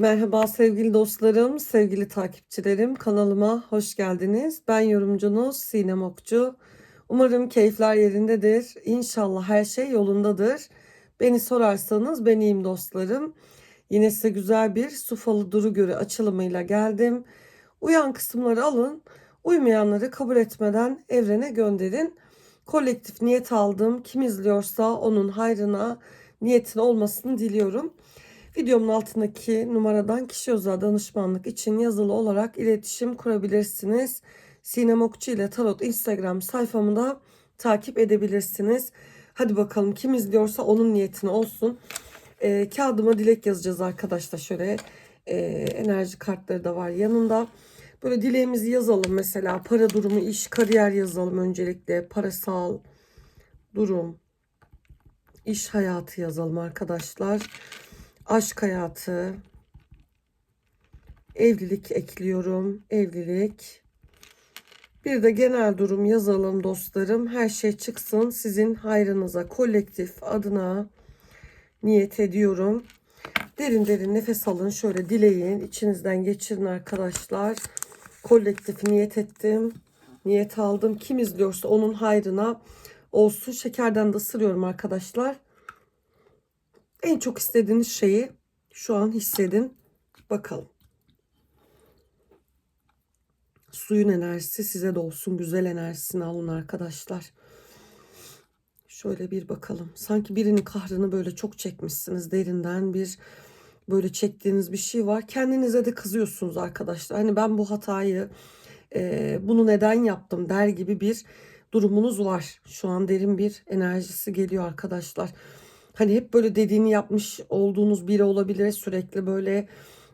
Merhaba sevgili dostlarım, sevgili takipçilerim. Kanalıma hoş geldiniz. Ben yorumcunuz Sinem Okçu. Umarım keyifler yerindedir. İnşallah her şey yolundadır. Beni sorarsanız ben iyiyim dostlarım. Yine size güzel bir Sufalı Duru Göre açılımıyla geldim. Uyan kısımları alın, uymayanları kabul etmeden evrene gönderin. Kolektif niyet aldım. Kim izliyorsa onun hayrına, niyetin olmasını diliyorum. Videomun altındaki numaradan kişi özel danışmanlık için yazılı olarak iletişim kurabilirsiniz. Sinem Okçu ile Tarot Instagram sayfamı da takip edebilirsiniz. Hadi bakalım kim izliyorsa onun niyetine olsun. E, kağıdıma dilek yazacağız arkadaşlar. Şöyle e, enerji kartları da var yanında. Böyle dileğimizi yazalım mesela. Para durumu, iş, kariyer yazalım öncelikle. Parasal durum, iş hayatı yazalım arkadaşlar. Aşk hayatı. Evlilik ekliyorum. Evlilik. Bir de genel durum yazalım dostlarım. Her şey çıksın sizin hayrınıza kolektif adına niyet ediyorum. Derin derin nefes alın. Şöyle dileyin. içinizden geçirin arkadaşlar. Kolektif niyet ettim. Niyet aldım. Kim izliyorsa onun hayrına olsun. Şekerden de ısırıyorum arkadaşlar. En çok istediğiniz şeyi şu an hissedin. Bakalım. Suyun enerjisi size de olsun. Güzel enerjisini alın arkadaşlar. Şöyle bir bakalım. Sanki birinin kahrını böyle çok çekmişsiniz. Derinden bir böyle çektiğiniz bir şey var. Kendinize de kızıyorsunuz arkadaşlar. Hani ben bu hatayı e, bunu neden yaptım der gibi bir durumunuz var. Şu an derin bir enerjisi geliyor arkadaşlar. Hani hep böyle dediğini yapmış olduğunuz biri olabilir. Sürekli böyle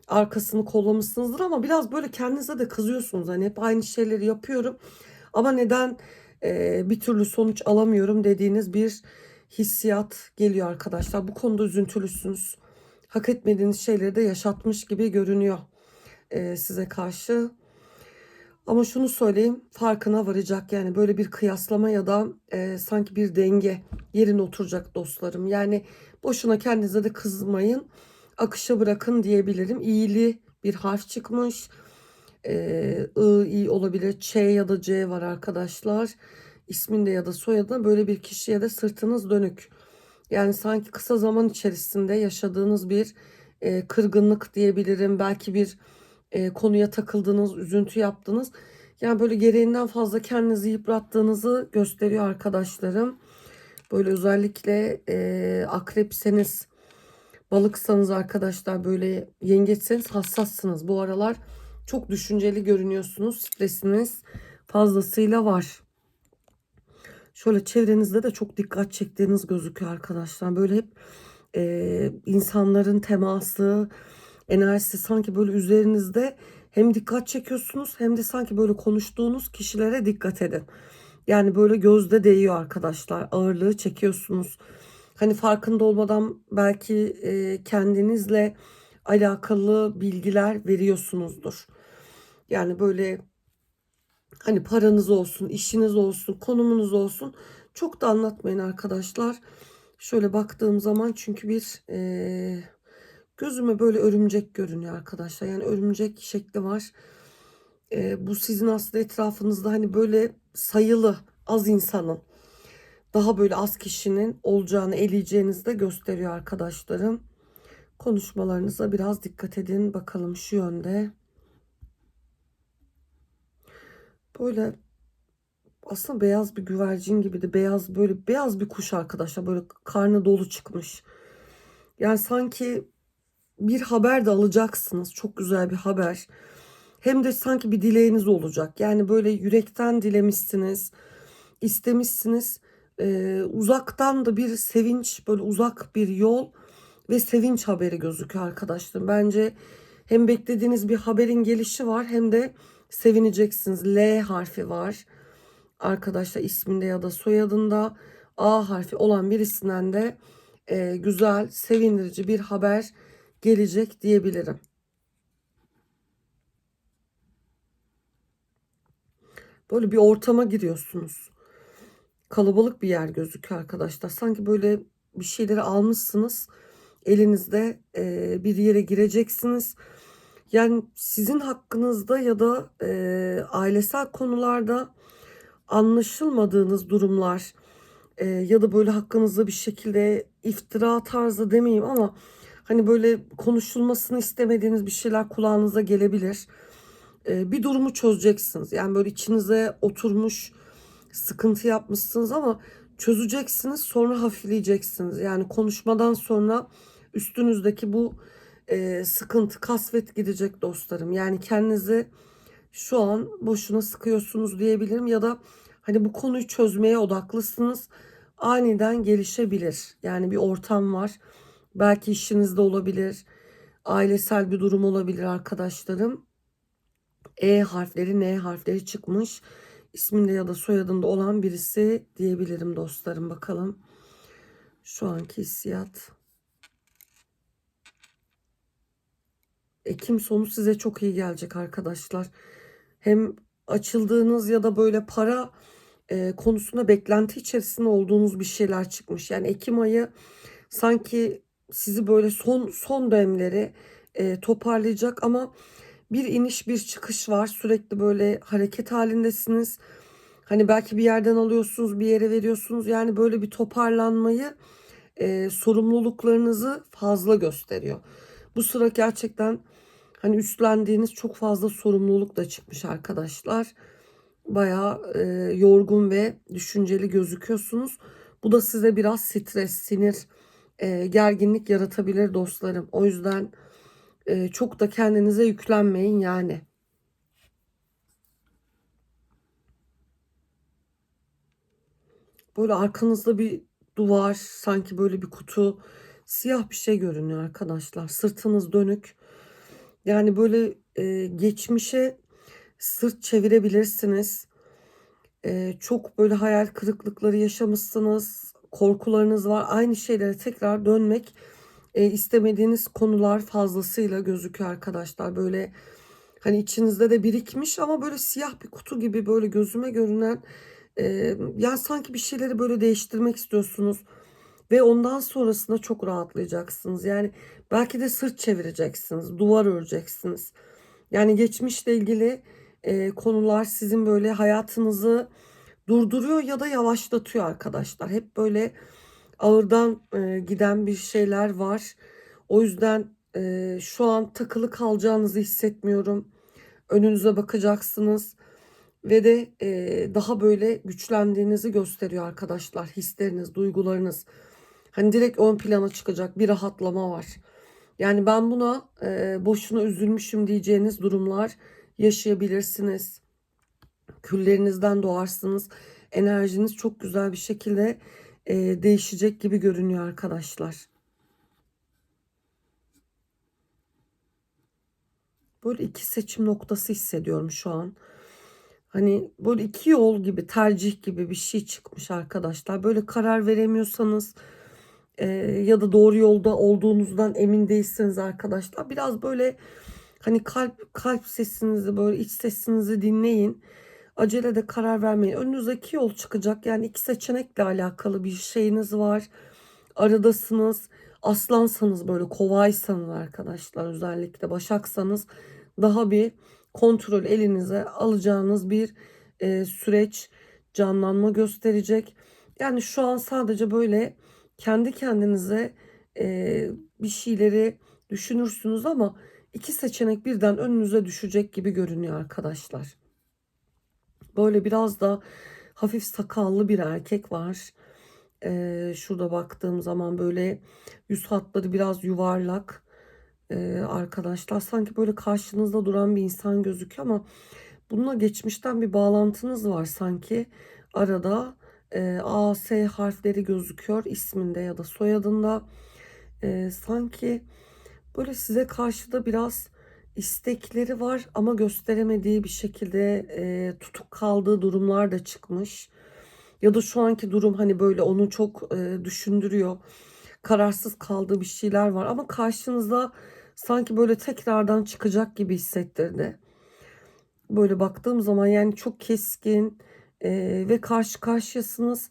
arkasını kollamışsınızdır ama biraz böyle kendinize de kızıyorsunuz. Hani hep aynı şeyleri yapıyorum ama neden e, bir türlü sonuç alamıyorum dediğiniz bir hissiyat geliyor arkadaşlar. Bu konuda üzüntülüsünüz. Hak etmediğiniz şeyleri de yaşatmış gibi görünüyor e, size karşı. Ama şunu söyleyeyim farkına varacak yani böyle bir kıyaslama ya da e, sanki bir denge yerine oturacak dostlarım. Yani boşuna kendinize de kızmayın akışa bırakın diyebilirim. İyili bir harf çıkmış. Ee, I, İ olabilir. Ç ya da C var arkadaşlar. İsminde ya da soyadında böyle bir kişiye de sırtınız dönük. Yani sanki kısa zaman içerisinde yaşadığınız bir e, kırgınlık diyebilirim. Belki bir e, konuya takıldınız, üzüntü yaptınız. Yani böyle gereğinden fazla kendinizi yıprattığınızı gösteriyor arkadaşlarım. Böyle özellikle e, akrepseniz, balıksanız arkadaşlar böyle yengeçseniz hassassınız. Bu aralar çok düşünceli görünüyorsunuz. Stresiniz fazlasıyla var. Şöyle çevrenizde de çok dikkat çektiğiniz gözüküyor arkadaşlar. Böyle hep e, insanların teması, enerjisi sanki böyle üzerinizde hem dikkat çekiyorsunuz hem de sanki böyle konuştuğunuz kişilere dikkat edin. Yani böyle gözde değiyor arkadaşlar. Ağırlığı çekiyorsunuz. Hani farkında olmadan belki e, kendinizle alakalı bilgiler veriyorsunuzdur. Yani böyle hani paranız olsun, işiniz olsun, konumunuz olsun çok da anlatmayın arkadaşlar. Şöyle baktığım zaman çünkü bir e, gözüme böyle örümcek görünüyor arkadaşlar. Yani örümcek şekli var. E, bu sizin aslında etrafınızda hani böyle sayılı az insanın daha böyle az kişinin olacağını eleyeceğinizi de gösteriyor arkadaşlarım. Konuşmalarınıza biraz dikkat edin. Bakalım şu yönde. Böyle aslında beyaz bir güvercin gibi de beyaz böyle beyaz bir kuş arkadaşlar. Böyle karnı dolu çıkmış. Yani sanki bir haber de alacaksınız. Çok güzel bir haber. Hem de sanki bir dileğiniz olacak. Yani böyle yürekten dilemişsiniz, istemişsiniz e, uzaktan da bir sevinç böyle uzak bir yol ve sevinç haberi gözüküyor arkadaşlar. Bence hem beklediğiniz bir haberin gelişi var hem de sevineceksiniz. L harfi var. Arkadaşlar isminde ya da soyadında A harfi olan birisinden de e, güzel, sevindirici bir haber gelecek diyebilirim. Böyle bir ortama giriyorsunuz kalabalık bir yer gözüküyor arkadaşlar. Sanki böyle bir şeyleri almışsınız. elinizde e, bir yere gireceksiniz. Yani sizin hakkınızda ya da e, ailesel konularda anlaşılmadığınız durumlar e, ya da böyle hakkınızda bir şekilde iftira tarzı demeyeyim ama hani böyle konuşulmasını istemediğiniz bir şeyler kulağınıza gelebilir. E, bir durumu çözeceksiniz. Yani böyle içinize oturmuş sıkıntı yapmışsınız ama çözeceksiniz sonra hafifleyeceksiniz. Yani konuşmadan sonra üstünüzdeki bu e, sıkıntı kasvet gidecek dostlarım. Yani kendinizi şu an boşuna sıkıyorsunuz diyebilirim ya da hani bu konuyu çözmeye odaklısınız. Aniden gelişebilir. Yani bir ortam var. Belki işinizde olabilir. Ailesel bir durum olabilir arkadaşlarım. E harfleri, N harfleri çıkmış. İsminde ya da soyadında olan birisi diyebilirim dostlarım. Bakalım şu anki hissiyat. Ekim sonu size çok iyi gelecek arkadaşlar. Hem açıldığınız ya da böyle para e, konusunda beklenti içerisinde olduğunuz bir şeyler çıkmış. Yani Ekim ayı sanki sizi böyle son son dönemleri e, toparlayacak ama bir iniş bir çıkış var. Sürekli böyle hareket halindesiniz. Hani belki bir yerden alıyorsunuz bir yere veriyorsunuz. Yani böyle bir toparlanmayı e, sorumluluklarınızı fazla gösteriyor. Bu sıra gerçekten hani üstlendiğiniz çok fazla sorumluluk da çıkmış arkadaşlar. Bayağı e, yorgun ve düşünceli gözüküyorsunuz. Bu da size biraz stres, sinir, e, gerginlik yaratabilir dostlarım. O yüzden e, çok da kendinize yüklenmeyin yani. Böyle arkanızda bir duvar, sanki böyle bir kutu, siyah bir şey görünüyor arkadaşlar. Sırtınız dönük. Yani böyle e, geçmişe sırt çevirebilirsiniz. E, çok böyle hayal kırıklıkları yaşamışsınız. Korkularınız var. Aynı şeylere tekrar dönmek e, istemediğiniz konular fazlasıyla gözüküyor arkadaşlar. Böyle hani içinizde de birikmiş ama böyle siyah bir kutu gibi böyle gözüme görünen e, yani sanki bir şeyleri böyle değiştirmek istiyorsunuz ve ondan sonrasında çok rahatlayacaksınız. Yani belki de sırt çevireceksiniz, duvar öreceksiniz. Yani geçmişle ilgili e, konular sizin böyle hayatınızı durduruyor ya da yavaşlatıyor arkadaşlar. Hep böyle ağırdan e, giden bir şeyler var. O yüzden e, şu an takılı kalacağınızı hissetmiyorum. Önünüze bakacaksınız ve de e, daha böyle güçlendiğinizi gösteriyor arkadaşlar. Hisleriniz, duygularınız. Hani direkt ön plana çıkacak bir rahatlama var. Yani ben buna e, boşuna üzülmüşüm diyeceğiniz durumlar yaşayabilirsiniz. Küllerinizden doğarsınız. Enerjiniz çok güzel bir şekilde e, değişecek gibi görünüyor arkadaşlar. Böyle iki seçim noktası hissediyorum şu an. Hani böyle iki yol gibi tercih gibi bir şey çıkmış arkadaşlar. Böyle karar veremiyorsanız e, ya da doğru yolda olduğunuzdan emin değilseniz arkadaşlar biraz böyle hani kalp kalp sesinizi böyle iç sesinizi dinleyin. Acele de karar vermeyin. Önünüzdeki yol çıkacak. Yani iki seçenekle alakalı bir şeyiniz var. Aradasınız. Aslansanız böyle kovaysanız arkadaşlar özellikle başaksanız daha bir kontrol elinize alacağınız bir e, süreç canlanma gösterecek. Yani şu an sadece böyle kendi kendinize e, bir şeyleri düşünürsünüz ama iki seçenek birden önünüze düşecek gibi görünüyor arkadaşlar. Böyle biraz da hafif sakallı bir erkek var. Ee, şurada baktığım zaman böyle yüz hatları biraz yuvarlak. Ee, arkadaşlar sanki böyle karşınızda duran bir insan gözüküyor ama bununla geçmişten bir bağlantınız var sanki. Arada e, A, S harfleri gözüküyor isminde ya da soyadında. E, sanki böyle size karşı da biraz istekleri var ama gösteremediği bir şekilde e, tutuk kaldığı durumlar da çıkmış. Ya da şu anki durum hani böyle onu çok e, düşündürüyor. Kararsız kaldığı bir şeyler var ama karşınızda sanki böyle tekrardan çıkacak gibi hissettirdi. Böyle baktığım zaman yani çok keskin e, ve karşı karşıyasınız.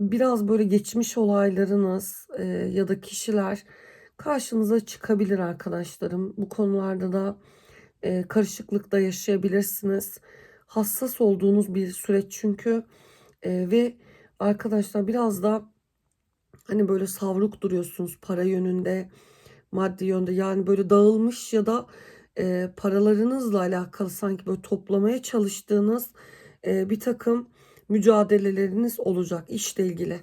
Biraz böyle geçmiş olaylarınız e, ya da kişiler karşınıza çıkabilir arkadaşlarım. Bu konularda da e, karışıklık da yaşayabilirsiniz. Hassas olduğunuz bir süreç çünkü E, ve arkadaşlar biraz da hani böyle savruk duruyorsunuz para yönünde, maddi yönde yani böyle dağılmış ya da e, paralarınızla alakalı sanki böyle toplamaya çalıştığınız e, bir takım mücadeleleriniz olacak işle ilgili.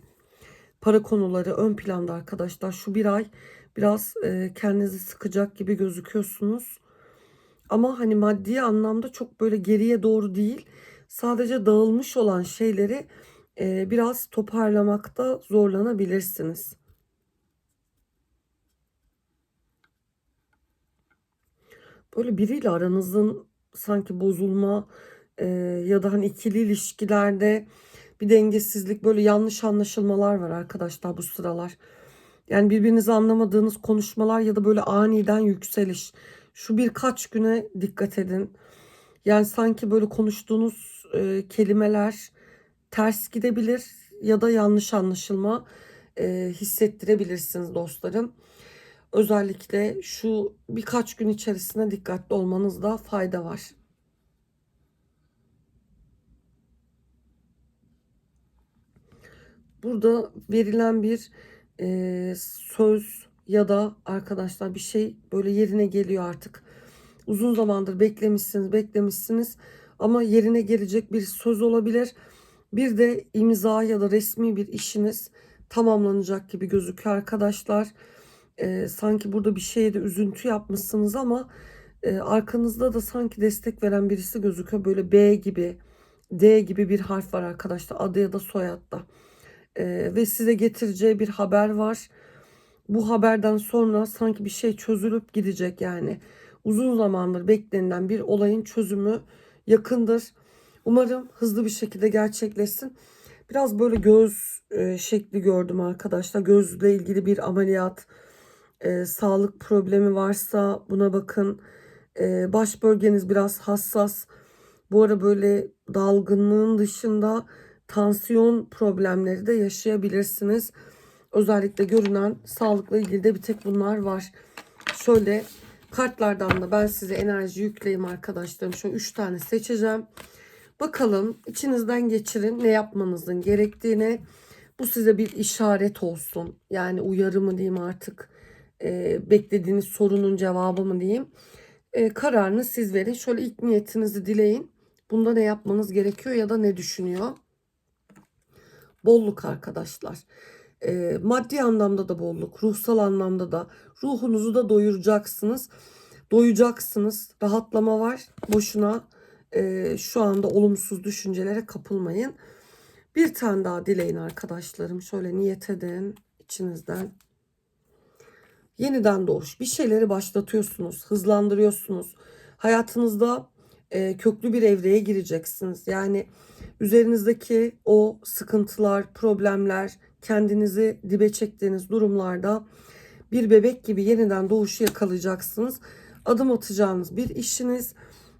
Para konuları ön planda arkadaşlar. Şu bir ay biraz e, kendinizi sıkacak gibi gözüküyorsunuz. Ama hani maddi anlamda çok böyle geriye doğru değil. Sadece dağılmış olan şeyleri e, biraz toparlamakta zorlanabilirsiniz. Böyle biriyle aranızın sanki bozulma e, ya da hani ikili ilişkilerde bir dengesizlik böyle yanlış anlaşılmalar var arkadaşlar bu sıralar. Yani birbirinizi anlamadığınız konuşmalar ya da böyle aniden yükseliş. Şu birkaç güne dikkat edin. Yani sanki böyle konuştuğunuz e, kelimeler ters gidebilir ya da yanlış anlaşılma e, hissettirebilirsiniz dostlarım. Özellikle şu birkaç gün içerisinde dikkatli olmanızda fayda var. Burada verilen bir e, söz ya da arkadaşlar bir şey böyle yerine geliyor artık. Uzun zamandır beklemişsiniz, beklemişsiniz ama yerine gelecek bir söz olabilir. Bir de imza ya da resmi bir işiniz tamamlanacak gibi gözüküyor arkadaşlar. E, sanki burada bir şeye de üzüntü yapmışsınız ama e, arkanızda da sanki destek veren birisi gözüküyor. Böyle B gibi, D gibi bir harf var arkadaşlar adı ya da soyadda. Ve size getireceği bir haber var. Bu haberden sonra sanki bir şey çözülüp gidecek yani. Uzun zamandır beklenilen bir olayın çözümü yakındır. Umarım hızlı bir şekilde gerçekleşsin. Biraz böyle göz e, şekli gördüm arkadaşlar. Gözle ilgili bir ameliyat, e, sağlık problemi varsa buna bakın. E, baş bölgeniz biraz hassas. Bu ara böyle dalgınlığın dışında tansiyon problemleri de yaşayabilirsiniz. Özellikle görünen sağlıkla ilgili de bir tek bunlar var. Şöyle kartlardan da ben size enerji yükleyeyim arkadaşlarım. Şöyle 3 tane seçeceğim. Bakalım içinizden geçirin ne yapmanızın gerektiğini. Bu size bir işaret olsun. Yani uyarı mı diyeyim artık. E, beklediğiniz sorunun cevabı mı diyeyim. E, kararını siz verin. Şöyle ilk niyetinizi dileyin. Bunda ne yapmanız gerekiyor ya da ne düşünüyor? Bolluk arkadaşlar. E, maddi anlamda da bolluk, ruhsal anlamda da ruhunuzu da doyuracaksınız. Doyacaksınız. Rahatlama var. Boşuna e, şu anda olumsuz düşüncelere kapılmayın. Bir tane daha dileyin arkadaşlarım. Şöyle niyet edin içinizden. Yeniden doğuş. Bir şeyleri başlatıyorsunuz, hızlandırıyorsunuz. Hayatınızda e, köklü bir evreye gireceksiniz. Yani üzerinizdeki o sıkıntılar, problemler, kendinizi dibe çektiğiniz durumlarda bir bebek gibi yeniden doğuşu yakalayacaksınız. Adım atacağınız bir işiniz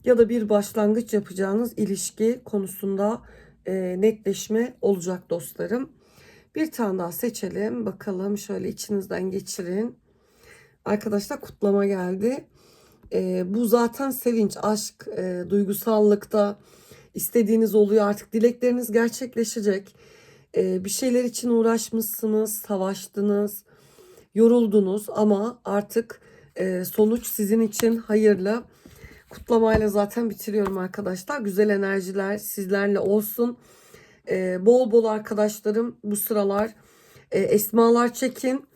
ya da bir başlangıç yapacağınız ilişki konusunda e, netleşme olacak dostlarım. Bir tane daha seçelim. Bakalım şöyle içinizden geçirin. Arkadaşlar kutlama geldi. E, bu zaten sevinç, aşk, e, duygusallıkta istediğiniz oluyor artık. Dilekleriniz gerçekleşecek. E, bir şeyler için uğraşmışsınız, savaştınız, yoruldunuz ama artık e, sonuç sizin için hayırlı. Kutlamayla zaten bitiriyorum arkadaşlar. Güzel enerjiler sizlerle olsun. Ee, bol bol arkadaşlarım bu sıralar e, esmalar çekin.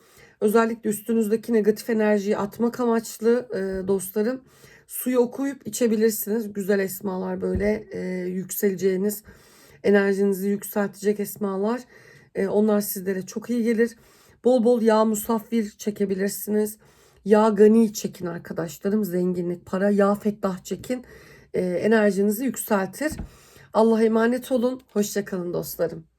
Özellikle üstünüzdeki negatif enerjiyi atmak amaçlı e, dostlarım. Suyu okuyup içebilirsiniz. Güzel esmalar böyle e, yükseleceğiniz, enerjinizi yükseltecek esmalar. E, onlar sizlere çok iyi gelir. Bol bol yağ musafir çekebilirsiniz. Yağ gani çekin arkadaşlarım. Zenginlik, para, yağ fettah çekin. E, enerjinizi yükseltir. Allah'a emanet olun. Hoşçakalın dostlarım.